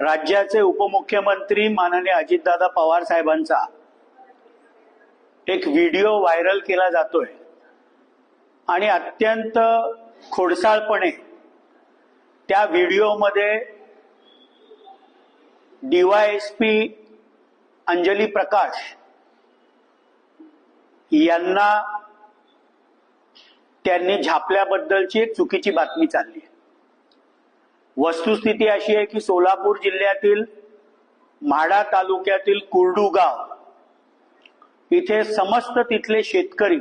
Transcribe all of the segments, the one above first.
राज्याचे उपमुख्यमंत्री माननीय अजितदादा पवार साहेबांचा एक व्हिडिओ व्हायरल केला जातोय आणि अत्यंत खोडसाळपणे त्या व्हिडिओमध्ये डीवायएसपी अंजली प्रकाश यांना त्यांनी झापल्याबद्दलची एक चुकीची बातमी चालली आहे. वस्तुस्थिती अशी आहे की सोलापूर जिल्ह्यातील म्हाडा तालुक्यातील कुर्डुगाव इथे समस्त तिथले शेतकरी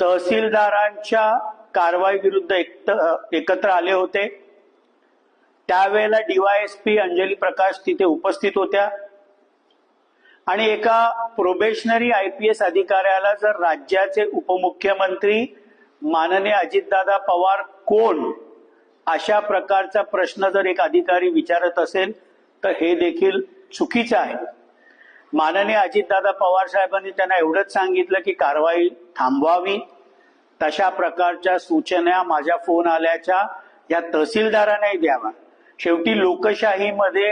तहसीलदारांच्या कारवाई विरुद्ध एकत्र आले होते. त्यावेळेला डीवायएसपी अंजली प्रकाश तिथे उपस्थित होत्या. आणि एका प्रोबेशनरी आय पी एस अधिकाऱ्याला जर राज्याचे उपमुख्यमंत्री माननीय अजितदादा पवार कोण अशा प्रकारचा प्रश्न जर एक अधिकारी विचारत असेल तर हे देखील चुकीचं आहे. माननीय अजितदादा पवार साहेबांनी त्यांना एवढंच सांगितलं की कारवाई थांबवावी. तशा प्रकारच्या सूचना माझ्या फोन आल्याच्या या तहसीलदारांनाही द्यावा शेवटी लोकशाहीमध्ये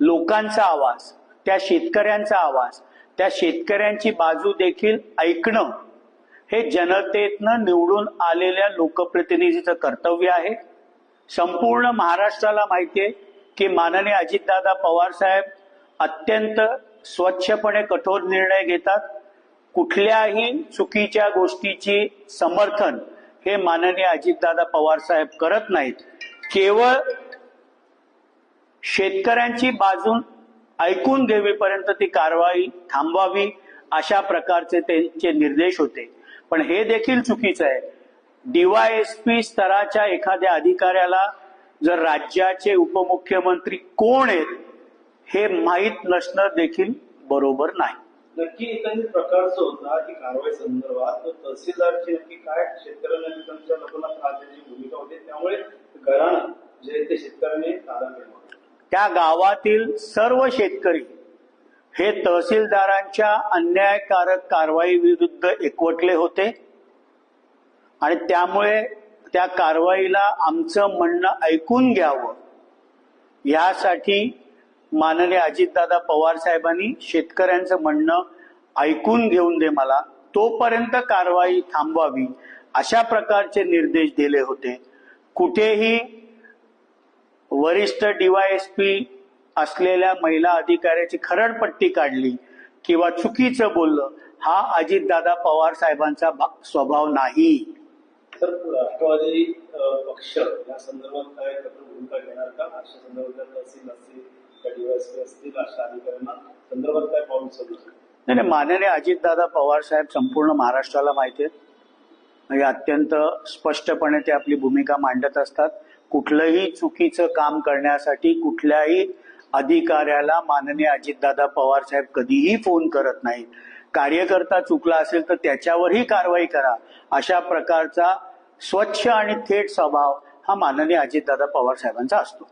लोकांचा आवाज त्या शेतकऱ्यांचा आवाज त्या शेतकऱ्यांची बाजू देखील ऐकणं हे जनतेतनं निवडून आलेल्या लोकप्रतिनिधीचं कर्तव्य आहे. संपूर्ण महाराष्ट्राला माहितीये की माननीय अजितदादा पवार साहेब अत्यंत स्वच्छपणे कठोर निर्णय घेतात. कुठल्याही चुकीच्या गोष्टीची समर्थन हे माननीय अजितदादा पवार साहेब करत नाहीत. केवळ शेतकऱ्यांची बाजून ऐकून घेवीपर्यंत ती कारवाई थांबवावी अशा प्रकारचे त्यांचे निर्देश होते. पण हे देखील चुकीचं आहे. डीवायएसपी स्तराच्या एखाद्या अधिकाऱ्याला जर राज्याचे उपमुख्यमंत्री कोण आहेत हे माहीत नसणं देखील बरोबर नाही. नक्की एकंदरीत प्रकारचं होता की कारवाई संदर्भात तहसीलदारची नक्की काय शेतकऱ्यांना लोकांना त्रास देण्याची भूमिका होती त्यामुळे घराणं जे ते शेतकऱ्यांनी केलं त्या गावातील सर्व शेतकरी हे तहसीलदारांच्या अन्यायकारक कारवाई विरुद्ध एकवटले होते. आणि त्यामुळे त्या कारवाईला आमचं म्हणणं ऐकून घ्यावं. यासाठी माननीय अजितदादा पवार साहेबांनी शेतकऱ्यांचं म्हणणं ऐकून घेऊन दे मला. तोपर्यंत कारवाई थांबवावी अशा प्रकारचे निर्देश दिले होते. कुठेही वरिष्ठ डीवायएसपी असलेल्या महिला अधिकाऱ्याची खरडपट्टी काढली किंवा चुकीचं बोललं हा अजितदादा पवार साहेबांचा स्वभाव नाही. तर राष्ट्रवादी पक्ष या संदर्भात काय कठोर भूमिका घेणार का? अशा संदर्भात तहसील असतील असतील अशा अधिकाऱ्यांना संदर्भात काय पाऊल नाही नाही, माननीय अजितदादा पवार साहेब संपूर्ण महाराष्ट्राला माहिती आहेत. म्हणजे अत्यंत स्पष्टपणे ते आपली भूमिका मांडत असतात. कुठलंही चुकीचं काम करण्यासाठी कुठल्याही अधिकाऱ्याला माननीय अजितदादा पवार साहेब कधीही फोन करत नाहीत. कार्यकर्ता चुकला असेल तर त्याच्यावरही कारवाई करा. अशा प्रकारचा स्वच्छ आणि थेट स्वभाव हा माननीय अजितदादा पवार साहेबांचा असतो.